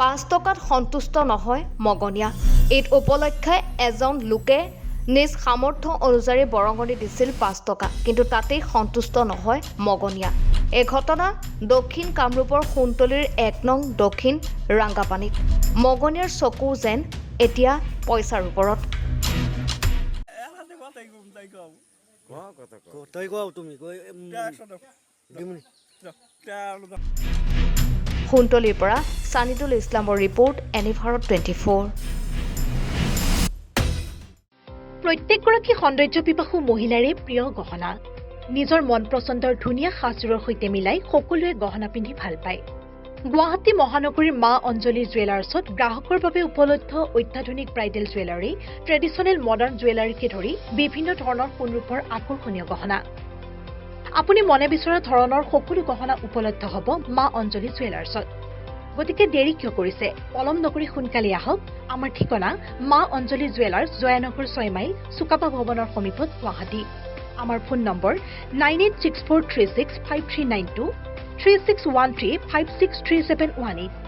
পাঁচ টকাত সন্তুষ্ট নহয় মগনীয়া। ঈদ উপলক্ষে এজন লোকে নিজ সামৰ্থ্য অনুযায়ী বৰঙণি দিছিল পাঁচ টকা কিন্তু তাতেই সন্তুষ্ট নহয় মগনীয়া। এই ঘটনা দক্ষিণ কামৰূপৰ সোণতলীৰ এক নং দক্ষিণ ৰাংগাপানীত মগনীয়াৰ চকু যেন এতিয়া পইচাৰ ওপৰত। সোণতলীৰ পৰা ছানিদুল ইছলামৰ report ANI Bharat twenty four প্ৰত্যেকগৰাকী সৌন্দৰ্য পিপাসু মহিলাৰে প্ৰিয় গহনা। নিজৰ মন পচন্দৰ ধুনীয়া সাজযোৰৰ সৈতে মিলাই সকলোৱে গহনা পিন্ধি ভাল পায়। গুৱাহাটী মহানগৰীৰ মা অঞ্জলি জুৱেলাৰ্ছত গ্ৰাহকৰ বাবে উপলব্ধ অত্যাধুনিক ব্ৰাইডেল জুৱেলাৰী ট্ৰেডিশ্যনেল মডাৰ্ণ জুৱেলাৰীকে ধৰি বিভিন্ন ধৰণৰ সোণৰূপৰ আকৰ্ষণীয় গহনা। আপুনি মনে বিচৰা ধৰণৰ সকলো গহনা উপলব্ধ হ'ব মা অঞ্জলি জুৱেলাৰ্ছত। গতিকে দেৰি কিয় কৰিছে? পলম নকৰি সোনকালে আহক। আমাৰ ঠিকনা মা অঞ্জলি জুৱেলাৰ্ছ জয়ানগৰ ছয় মাইল চুকাপা ভৱনৰ সমীপত গুৱাহাটী। আমাৰ phone number nine eight six four three six five three nine two three six one three five six three seven one eight.